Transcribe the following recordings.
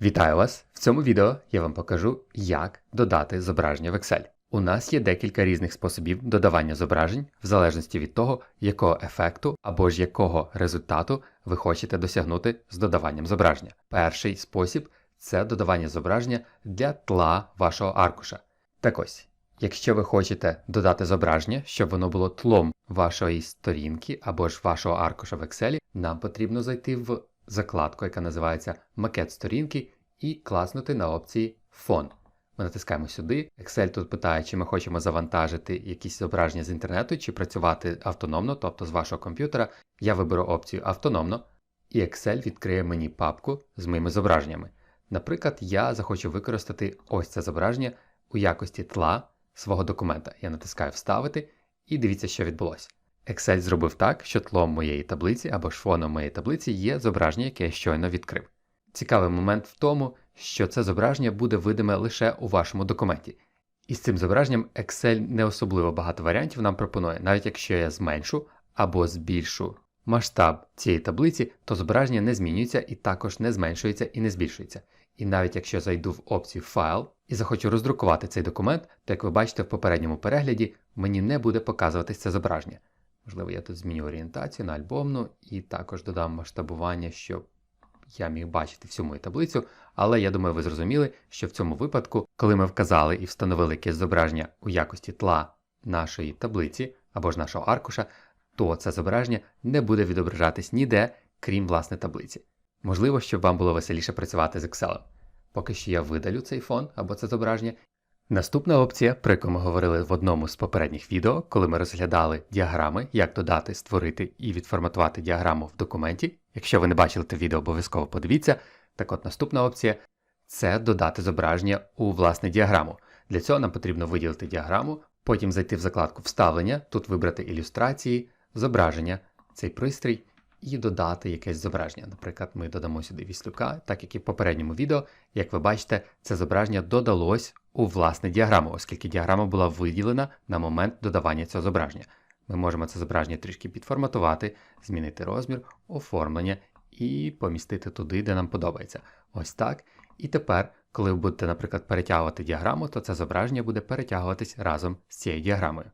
Вітаю вас! В цьому відео я вам покажу, як додати зображення в Excel. У нас є декілька різних способів додавання зображень в залежності від того, якого ефекту або ж якого результату ви хочете досягнути з додаванням зображення. Перший спосіб це додавання зображення для тла вашого аркуша. Так ось, якщо ви хочете додати зображення, щоб воно було тлом вашої сторінки або ж вашого аркуша в Excel, нам потрібно зайти в закладку, яка називається Макет сторінки, і класнути на опції Фон. Ми натискаємо сюди. Excel тут питає, чи ми хочемо завантажити якісь зображення з інтернету, чи працювати автономно, тобто з вашого комп'ютера. Я виберу опцію автономно, і Excel відкриє мені папку з моїми зображеннями. Наприклад, я захочу використати ось це зображення у якості тла свого документа. Я натискаю Вставити і дивіться, що відбулося. Excel зробив так, що тлом моєї таблиці або ж фоном моєї таблиці є зображення, яке я щойно відкрив. Цікавий момент в тому, що це зображення буде видиме лише у вашому документі. І з цим зображенням Excel не особливо багато варіантів нам пропонує, навіть якщо я зменшу або збільшу масштаб цієї таблиці, то зображення не змінюється і також не зменшується і не збільшується. І навіть якщо зайду в опцію Файл і захочу роздрукувати цей документ, то як ви бачите в попередньому перегляді, мені не буде показуватись це зображення. Можливо, я тут зміню орієнтацію на альбомну і також додам масштабування, щоб я міг бачити всю мою таблицю, але я думаю, ви зрозуміли, що в цьому випадку, коли ми вказали і встановили якесь зображення у якості тла нашої таблиці або ж нашого аркуша, то це зображення не буде відображатись ніде, крім власне таблиці. Можливо, щоб вам було веселіше працювати з Excel. Поки що я видалю цей фон або це зображення. Наступна опція, про яку ми говорили в одному з попередніх відео, коли ми розглядали діаграми, як додати, створити і відформатувати діаграму в документі. Якщо ви не бачили те відео, обов'язково подивіться. Так от наступна опція це додати зображення у власне діаграму. Для цього нам потрібно виділити діаграму, потім зайти в закладку Вставлення, тут вибрати ілюстрації, зображення, цей пристрій і додати якесь зображення. Наприклад, ми додамо сюди віслюка, так як і в попередньому відео, як ви бачите, це зображення додалось у власне діаграму, оскільки діаграма була виділена на момент додавання цього зображення. Ми можемо це зображення трішки підформатувати, змінити розмір, оформлення і помістити туди, де нам подобається. Ось так. І тепер, коли ви будете, наприклад, перетягувати діаграму, то це зображення буде перетягуватись разом з цією діаграмою.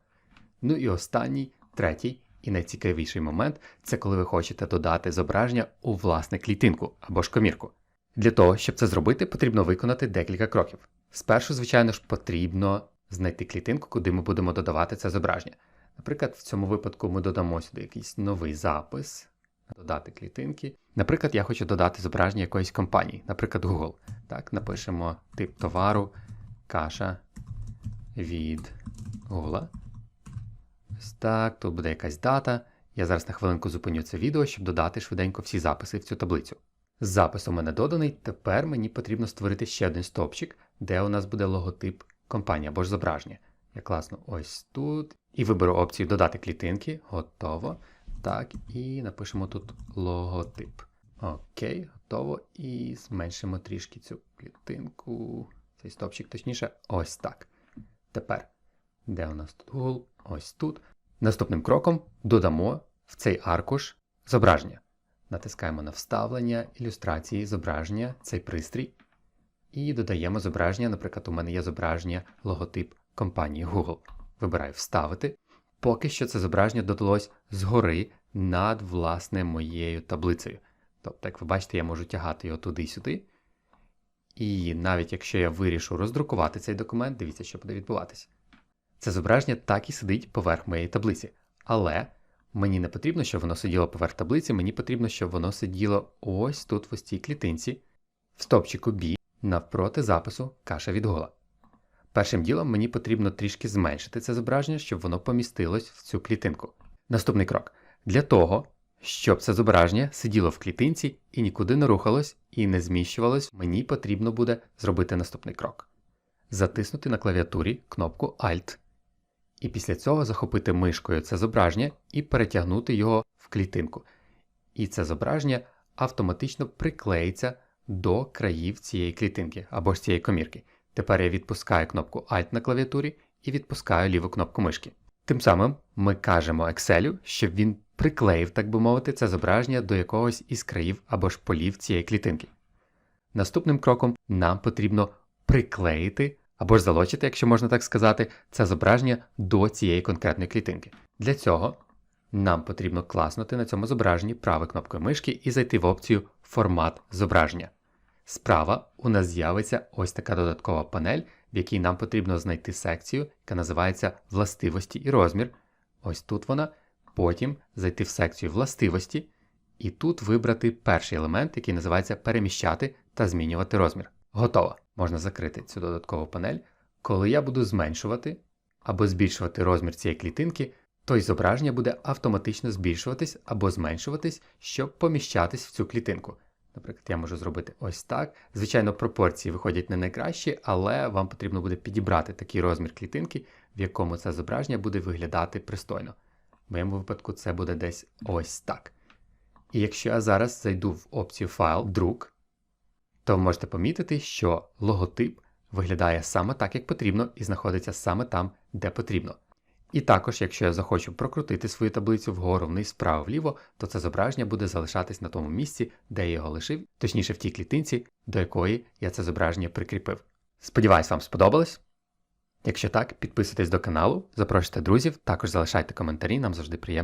Ну і останній, третій і найцікавіший момент це коли ви хочете додати зображення у власне клітинку або ж комірку. Для того, щоб це зробити, потрібно виконати декілька кроків. Спершу, звичайно ж, потрібно знайти клітинку, куди ми будемо додавати це зображення. Наприклад, в цьому випадку ми додамо сюди якийсь новий запис, додати клітинки. Наприклад, я хочу додати зображення якоїсь компанії, наприклад, Google. Так, напишемо тип товару, каша від Google. Так, тут буде якась дата. Я зараз на хвилинку зупиню це відео, щоб додати швиденько всі записи в цю таблицю. Запис у мене доданий, тепер мені потрібно створити ще один стовпчик, де у нас буде логотип компанії або ж зображення. Я класно ось тут. І виберу опцію Додати клітинки. Готово. Так, і напишемо тут логотип. Окей, готово. І зменшимо трішки цю клітинку. Цей стовпчик, точніше, ось так. Тепер, де у нас тут Google? Ось тут. Наступним кроком додамо в цей аркуш зображення. Натискаємо на вставлення, ілюстрації, зображення, цей пристрій. І додаємо зображення, наприклад, у мене є зображення логотип компанії Google. Вибираю Вставити. Поки що це зображення додалось згори над власне моєю таблицею. Тобто, як ви бачите, я можу тягати його туди-сюди. І навіть якщо я вирішу роздрукувати цей документ, дивіться, що буде відбуватися. Це зображення так і сидить поверх моєї таблиці. Але мені не потрібно, щоб воно сиділо поверх таблиці, мені потрібно, щоб воно сиділо ось тут в ось цій клітинці, в стопчику B, навпроти запису каша від гола. Першим ділом мені потрібно трішки зменшити це зображення, щоб воно помістилось в цю клітинку. Наступний крок. Для того, щоб це зображення сиділо в клітинці і нікуди не рухалось і не зміщувалось, мені потрібно буде зробити наступний крок. Затиснути на клавіатурі кнопку Alt. І після цього захопити мишкою це зображення і перетягнути його в клітинку. І це зображення автоматично приклеїться до країв цієї клітинки або ж цієї комірки. Тепер я відпускаю кнопку Alt на клавіатурі і відпускаю ліву кнопку мишки. Тим самим ми кажемо Excel, щоб він приклеїв, так би мовити, це зображення до якогось із країв або ж полів цієї клітинки. Наступним кроком нам потрібно приклеїти або ж залочити, якщо можна так сказати, це зображення до цієї конкретної клітинки. Для цього нам потрібно класнути на цьому зображенні правою кнопкою мишки і зайти в опцію Формат зображення. Справа у нас з'явиться ось така додаткова панель, в якій нам потрібно знайти секцію, яка називається Властивості і розмір. Ось тут вона. Потім зайти в секцію Властивості і тут вибрати перший елемент, який називається Переміщати та змінювати розмір. Готово. Можна закрити цю додаткову панель. Коли я буду зменшувати або збільшувати розмір цієї клітинки, то й зображення буде автоматично збільшуватись або зменшуватись, щоб поміщатись в цю клітинку. Наприклад, я можу зробити ось так. Звичайно, пропорції виходять не найкращі, але вам потрібно буде підібрати такий розмір клітинки, в якому це зображення буде виглядати пристойно. В моєму випадку це буде десь ось так. І якщо я зараз зайду в опцію файл друк, то ви можете помітити, що логотип виглядає саме так, як потрібно, і знаходиться саме там, де потрібно. І також, якщо я захочу прокрутити свою таблицю вгору, вниз, вправо, вліво, то це зображення буде залишатись на тому місці, де я його лишив, точніше в тій клітинці, до якої я це зображення прикріпив. Сподіваюсь, вам сподобалось. Якщо так, підписуйтесь до каналу, запрошуйте друзів, також залишайте коментарі, нам завжди приємно.